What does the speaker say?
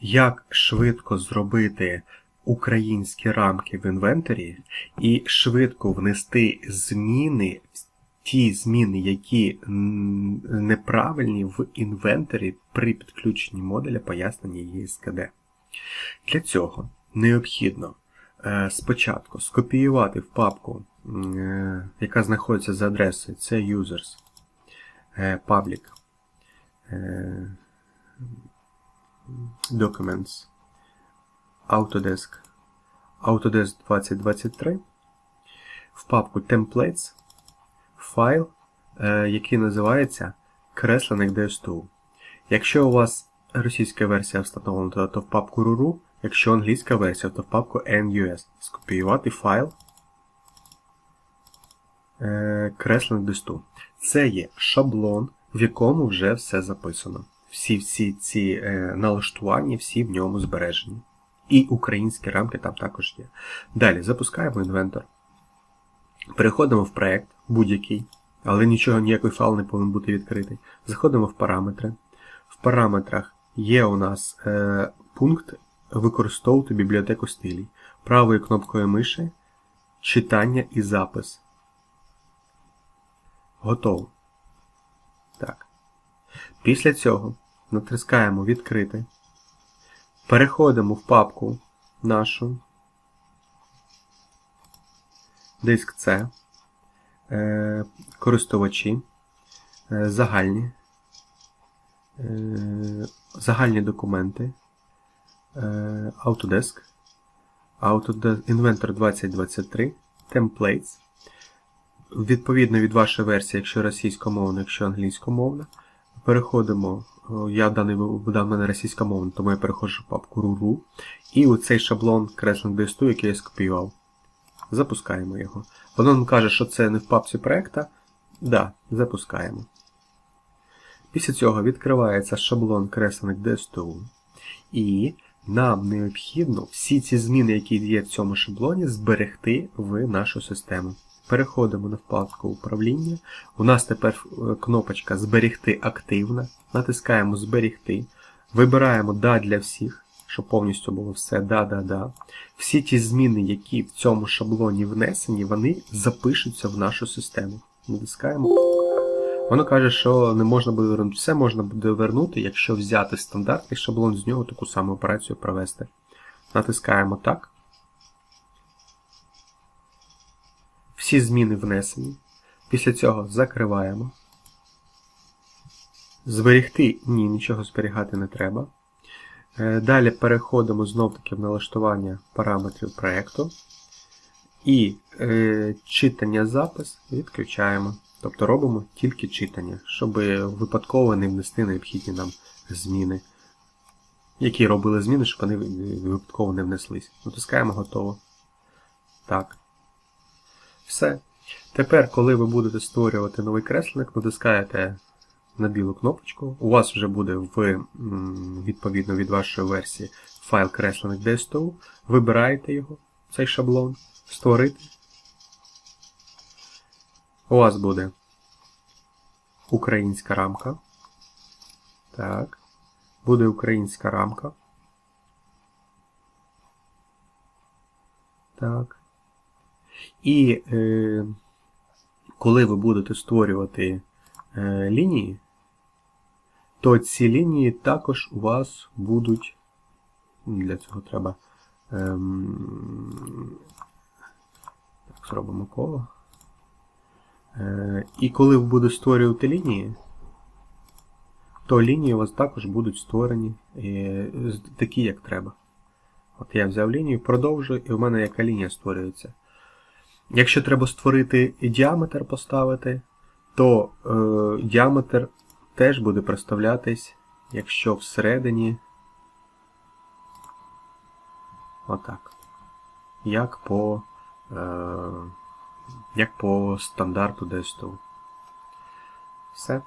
як швидко зробити українські рамки в інвентарі і швидко внести зміни, ті зміни, які неправильні в інвентарі при підключенні модуля пояснення ESKD. Для цього необхідно е, спочатку скопіювати в папку, е, яка знаходиться за адресою це users, е, public, documents, Autodesk, Autodesk 2023, в папку templates, файл, е, який називається кресленик DS2. Якщо у вас російська версія встановлена, то- в папку RURU, якщо англійська версія, то в папку NUS. Скопіювати файл е, кресленик DS2. Це є шаблон, в якому вже все записано. Всі всі ці е, налаштування, всі в ньому збережені. І українські рамки там також є. Далі запускаємо інвентор. Переходимо в проект будь-який, але нічого, ніякий файл не повинен бути відкритий. Заходимо в параметри. В параметрах є у нас е, пункт використовувати бібліотеку стилій. Правою кнопкою миші читання і запис. Готово. Так. Після цього натискаємо відкрити. Переходимо в папку нашу. Диск C. Е, користувачі. Е, загальні. Е, загальні документи. Autodesk. Autodesk Inventor 2023. Templates. Відповідно від вашої версії, якщо російськомовна, якщо англійськомовна. Переходимо. Я в даний в мене російськомовна, тому я переходжу в папку RURU. І оцей шаблон креслинг DSTU, який я скопіював. Запускаємо його. Воно нам каже, що це не в папці проекта. Да, запускаємо. Після цього відкривається шаблон креслених DSTU. І нам необхідно всі ці зміни, які є в цьому шаблоні, зберегти в нашу систему. Переходимо на вкладку управління. У нас тепер е, кнопочка Зберегти активна. Натискаємо Зберегти. Вибираємо Да для всіх, щоб повністю було все да-да-да. Всі ті зміни, які в цьому шаблоні внесені, вони запишуться в нашу систему. Натискаємо. Воно каже, що не можна буде вернути. Все можна буде вернути, якщо взяти стандартний шаблон, з нього таку саму операцію провести. Натискаємо так. Всі зміни внесені. Після цього закриваємо. Зберегти ні, нічого зберігати не треба. Е, Далі переходимо знов-таки в налаштування параметрів проєкту. І е, читання запис відключаємо. Тобто робимо тільки читання, щоб випадково не внести необхідні нам зміни. Які робили зміни, щоб вони випадково не внеслись. Натискаємо готово. Так. Все. Тепер, коли ви будете створювати новий кресленик, натискаєте на білу кнопочку. У вас вже буде в, відповідно від вашої версії файл кресленик DSTO. Вибираєте його, цей шаблон, створити. У вас буде українська рамка. Так. Буде українська рамка. Так. І е, коли ви будете створювати е, лінії, то ці лінії також у вас будуть. Для цього треба. Ем, так, зробимо коло. Е, і коли будете створювати лінії, то лінії у вас також будуть створені е, такі, як треба. От я взяв лінію, продовжую, і в мене яка лінія створюється. Якщо треба створити діаметр поставити, то е, діаметр теж буде представлятись, якщо всередині. Отак. Як по, е, як по стандарту DSTO. Все.